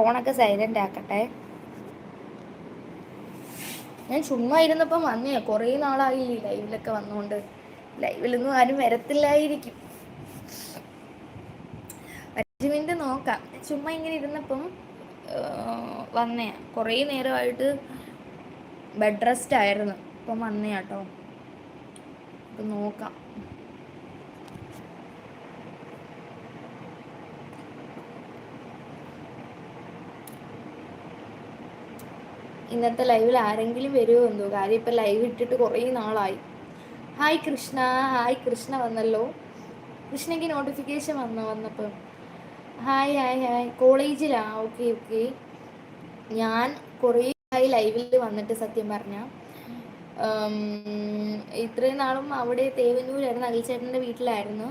ഫോണൊക്കെ സൈലന്റ് ആക്കട്ടെ. ഞാൻ ചുമ്മാ ഇരുന്നപ്പം വന്നേ. കുറേ നാളായി ലൈവിലൊക്കെ വന്നുകൊണ്ട് ലൈവിലൊന്നും ആരും വരത്തില്ലായിരിക്കും. അഞ്ച് നോക്കാം. ചുമ്മാ ഇങ്ങനെ ഇരുന്നപ്പം വന്നേ. കുറേ നേരമായിട്ട് ബെഡ് റെസ്റ്റ് ആയിരുന്നു. ഇപ്പം വന്നേ കേട്ടോ അപ്പം നോക്കാം. ഇന്നത്തെ ലൈവിൽ ആരെങ്കിലും വരുമോ എന്തോ? കാര്യം ഇപ്പം ലൈവ് ഇട്ടിട്ട് കുറേ നാളായി. ഹായ് കൃഷ്ണ. ഹായ് കൃഷ്ണ വന്നല്ലോ. കൃഷ്ണയ്ക്ക് നോട്ടിഫിക്കേഷൻ വന്നു വന്നപ്പം? Hi hi hi. കോളേജിലാ? Okay okay. ഞാൻ കുറേ ആയി ലൈവിൽ വന്നിട്ട് സത്യം പറഞ്ഞാൽ ഇത്രയും നാളും അവിടെ തേവന്നൂരായിരുന്നു അഖിൽച്ചേട്ടന്റെ വീട്ടിലായിരുന്നു.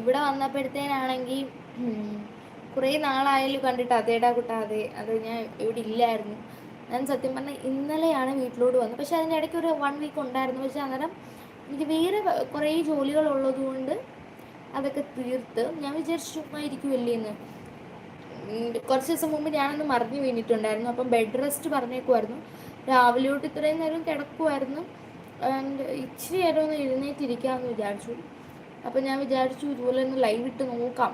ഇവിടെ വന്നപ്പോഴത്തേനാണെങ്കിൽ കുറേ നാളായാലും കണ്ടിട്ട്. അതേടാ കുട്ടാതെ അത് ഞാൻ ഇവിടെ ഇല്ലായിരുന്നു. ഞാൻ സത്യം പറഞ്ഞാൽ ഇന്നലെയാണ് വീട്ടിലോട്ട് വന്നത്. പക്ഷെ അതിന്റെ ഇടയ്ക്ക് ഒരു വൺ വീക്ക് ഉണ്ടായിരുന്നു. പക്ഷേ അന്നേരം എനിക്ക് വേറെ കുറേ ജോലികൾ ഉള്ളതുകൊണ്ട് അതൊക്കെ തീർത്ത്. ഞാൻ വിചാരിച്ചു ചുമ്മാ എന്ന് കുറച്ച് ദിവസം മുമ്പ് ഞാനൊന്ന് മറിഞ്ഞു വീണിട്ടുണ്ടായിരുന്നു. അപ്പം ബെഡ് റെസ്റ്റ് പറഞ്ഞേക്കുമായിരുന്നു രാവിലെ തൊട്ട് ഇത്രയും നേരം കിടക്കുമായിരുന്നു ആൻഡ് ഇച്ചിരി നേരം ഒന്ന് എഴുന്നേറ്റിരിക്കാമെന്ന് വിചാരിച്ചു. അപ്പം ഞാൻ വിചാരിച്ചു ഇതുപോലെ ഒന്ന് ലൈവ് ഇട്ട് നോക്കാം.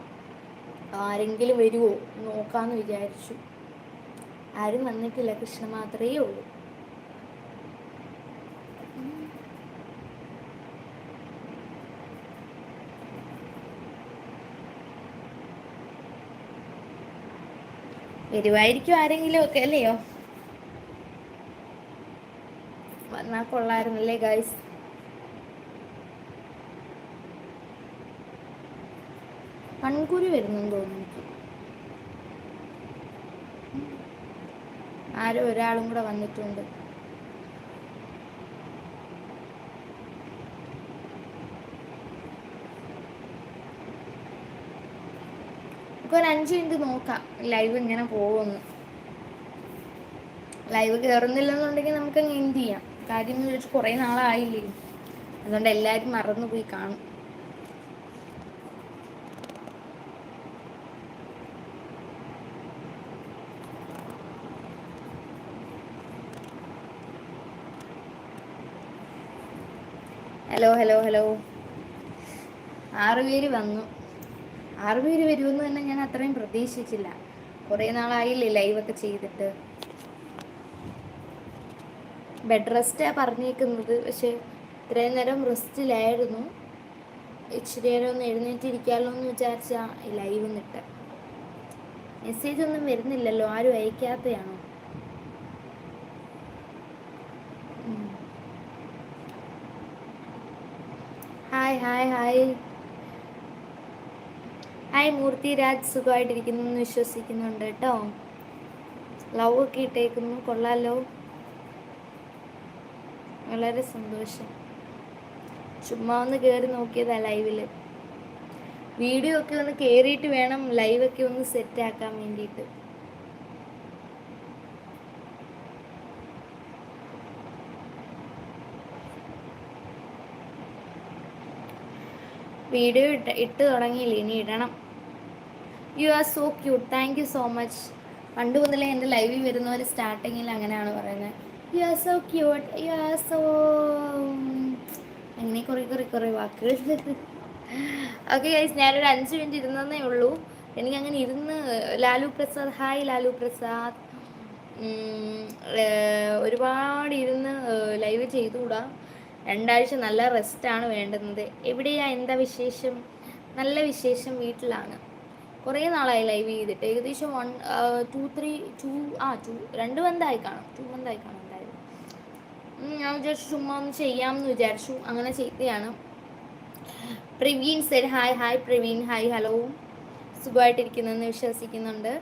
ആരെങ്കിലും വരുമോ നോക്കാമെന്ന് വിചാരിച്ചു. ആരും വന്നിട്ടില്ല. കൃഷ്ണ മാത്രമേ ഉള്ളൂ. വരുവായിരിക്കും ആരെങ്കിലും ഒക്കെ അല്ലയോ? വന്നാൽ കൊള്ളായിരുന്നല്ലേ ഗൈസ് മൺകൂരി വരുന്നെന്ന് തോന്നുന്നു എനിക്ക് ആരോ ഒരാളും കൂടെ വന്നിട്ടുണ്ട്. ഒരു അഞ്ച് മിനിറ്റ് നോക്കാം. ലൈവ് ഇങ്ങനെ പോകുന്നു. ലൈവ് കയറുന്നില്ലെന്നുണ്ടെങ്കിൽ നമുക്ക് എന്ത് ചെയ്യാം? കാര്യം എന്ന് കുറേ നാളായില്ലേ? അതുകൊണ്ട് എല്ലാവരും മറന്നുപോയി കാണും. ഹലോ ഹലോ ഹലോ ആറുപേര് വന്നു. ആറുപേര് വരുമെന്ന് തന്നെ ഞാൻ അത്രയും പ്രതീക്ഷിച്ചില്ല. കുറേ നാളായില്ലേ ലൈവൊക്കെ ചെയ്തിട്ട്. ബെഡ് റെസ്റ്റാണ് പറഞ്ഞേക്കുന്നത്. പക്ഷെ ഇത്രയും നേരം റെസ്റ്റിലായിരുന്നു ഇച്ചിരി നേരം ഒന്ന് എഴുന്നേറ്റിരിക്കാമല്ലോ എന്ന് വിചാരിച്ചാൽ ലൈവ് നിട്ട് മെസ്സേജ് ഒന്നും വരുന്നില്ലല്ലോ. ആരും അയക്കാത്തയാണോ? Hi hi. Hi Murthy Raj സുഖമായിട്ടിരിക്കുന്നു എന്ന് വിശ്വസിക്കുന്നുണ്ട് കേട്ടോ. ലവ് ഒക്കെ ഇട്ടേക്കുന്നു. കൊള്ളാലോ വളരെ സന്തോഷം. ചുമ്മാ ഒന്ന് കയറി നോക്കിയതാ ലൈവിൽ വീഡിയോ ഒക്കെ ഒന്ന് കയറിയിട്ട് വേണം ലൈവൊക്കെ ഒന്ന് സെറ്റ് ആക്കാൻ വേണ്ടിയിട്ട്. വീഡിയോ ഇട്ട് ഇട്ട് തുടങ്ങിയില്ല? ഇനി ഇടണം. You are so cute thank you so much പണ്ട് മുതലേ എന്റെ ലൈവിൽ വരുന്നവർ സ്റ്റാർട്ടിങ്ങിൽ അങ്ങനെയാണ് പറയുന്നത് you are so cute you are so അങ്ങനെ കുറേ കുറേ കുറേ വാക്കുകൾ. ഓക്കെ ഗൈസ് ഞാനൊരു അഞ്ച് മിനിറ്റ് ഇരുന്നതേ ഉള്ളൂ. എനിക്ക് അങ്ങനെ ഇരുന്ന് ലാലു പ്രസാദ് ഹായ് ലാലു പ്രസാദ്. ഒരുപാട് ഇരുന്ന് ലൈവ് ചെയ്തുകൂടാ. രണ്ടാഴ്ച നല്ല റെസ്റ്റാണ് വേണ്ടുന്നത്. എവിടെയാ എന്താ വിശേഷം? നല്ല വിശേഷം വീട്ടിലാണ്. കുറേ നാളായി ലൈവ് ചെയ്തിട്ട്. ഏകദേശം വൺ ടു ത്രീ ടു ആ ടു രണ്ട് മന്തായി കാണും. ടു മന്തായി കാണും എന്തായാലും. ഞാൻ വിചാരിച്ചു ചുമ്മാ ഒന്ന് ചെയ്യാമെന്ന് വിചാരിച്ചു. അങ്ങനെ ചെയ്തതാണ് Praveen Z hi hi Praveen. Hi hello സുഖമായിട്ടിരിക്കുന്നെന്ന് വിശ്വസിക്കുന്നുണ്ട്.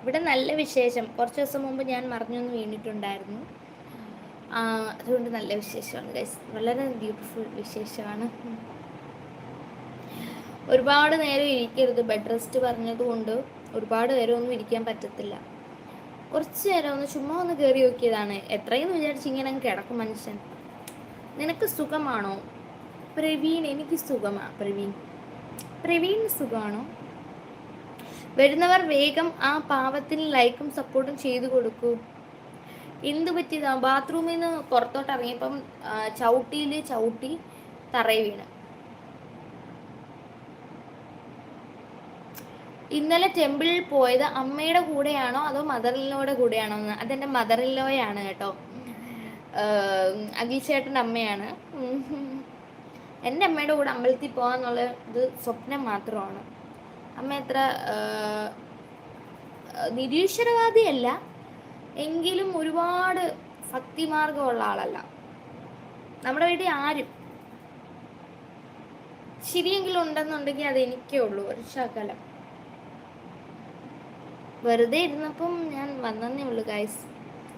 ഇവിടെ നല്ല വിശേഷം. കുറച്ച് ദിവസം മുമ്പ് ഞാൻ മറിഞ്ഞൊന്ന് വീണിട്ടുണ്ടായിരുന്നു. അതുകൊണ്ട് നല്ല വിശേഷമാണ് ഗൈസ് വളരെ ബ്യൂട്ടിഫുൾ വിശേഷമാണ്. ഒരുപാട് നേരം ഇരിക്കരുത്. ബെഡ് റെസ്റ്റ് പറഞ്ഞതുകൊണ്ട് ഒരുപാട് നേരം ഒന്നും ഇരിക്കാൻ പറ്റത്തില്ല. കുറച്ച് നേരം ഒന്ന് ചുമ്മാ ഒന്ന് കയറി നോക്കിയതാണ്. എത്രയെന്ന് വിചാരിച്ച് ഇങ്ങനെ കിടക്കും മനുഷ്യൻ. നിനക്ക് സുഖമാണോ? പ്രവീൺ എനിക്ക് സുഖമാണ് പ്രവീൺ. പ്രവീൺ സുഖമാണോ? വരുന്നവർ വേഗം ആ പാവത്തിന് ലൈക്കും സപ്പോർട്ടും ചെയ്തു കൊടുക്കൂ. എന്ത് പറ്റിയതാ? ബാത്റൂമിൽ നിന്ന് പുറത്തോട്ട് ഇറങ്ങിയപ്പം ചവിട്ടിയിൽ ചവിട്ടി തറയിൽ വീണ്. ഇന്നലെ ടെമ്പിളിൽ പോയത് അമ്മയുടെ കൂടെയാണോ അതോ മദറിലോയുടെ കൂടെയാണോ എന്ന്? അതെന്റെ മദറിലോയാണ് കേട്ടോ. അഖിൽചേട്ടന്റെ അമ്മയാണ്. എന്റെ അമ്മയുടെ കൂടെ അമ്പലത്തിൽ പോകാന്നുള്ള ഇത് സ്വപ്നം മാത്രമാണ്. അമ്മ എത്ര നിരീശ്വരവാദിയല്ല. എങ്കിലും ഒരുപാട് ഭക്തിമാർഗമുള്ള ആളല്ല. നമ്മുടെ വീട്ടിൽ ആരും. ശരിയെങ്കിലും ഉണ്ടെന്നുണ്ടെങ്കിൽ അത് എനിക്കേ ഉള്ളൂ. ഒരു ശകലം. വെറുതെ ഇരുന്നപ്പം ഞാൻ വന്നേ ഉള്ളൂ ഗൈസ്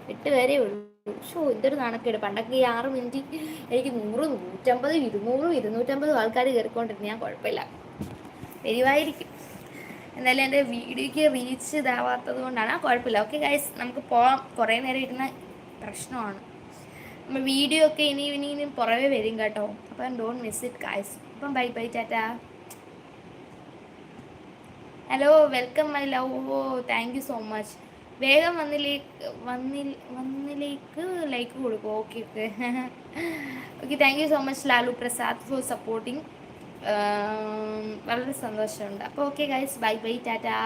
എട്ട് വരെ ഉള്ളൂ. ഷോ ഇതൊരു നാണക്കേട്. പണ്ടൊക്കെ ഈ ആറ് മിനിറ്റ് എനിക്ക് നൂറ് നൂറ്റമ്പത് ഇരുന്നൂറും ഇരുന്നൂറ്റമ്പതും ആൾക്കാർ കയറിക്കൊണ്ടിരുന്നു. ഞാൻ കുഴപ്പമില്ല. വരുമായിരിക്കും എന്തായാലും എന്റെ വീഡിയോയ്ക്ക് റീച്ച് ഇതാവാത്തത് കൊണ്ടാണ്. കുഴപ്പമില്ല. ഓക്കെ ഗൈസ് നമുക്ക് പോകാം കുറേ നേരം ഇരുന്ന പ്രശ്നമാണ്. നമ്മൾ വീഡിയോ ഒക്കെ ഇനി ഇനി ഇനി പുറമെ വരും കേട്ടോ. അപ്പം ഡോണ്ട് മിസ് ഇറ്റ് ഗൈസ് അപ്പം bye bye tata. Hello welcome my love oh thank you so much വേഗം വന്നിലേക്ക് വന്നി വന്നിലേക്ക് ലൈക്ക് കൊടുക്കും. Okay okay okay thank you so much Lalu Prasad for supporting വളരെ സന്തോഷമുണ്ട്. അപ്പോൾ okay guys bye bye tata.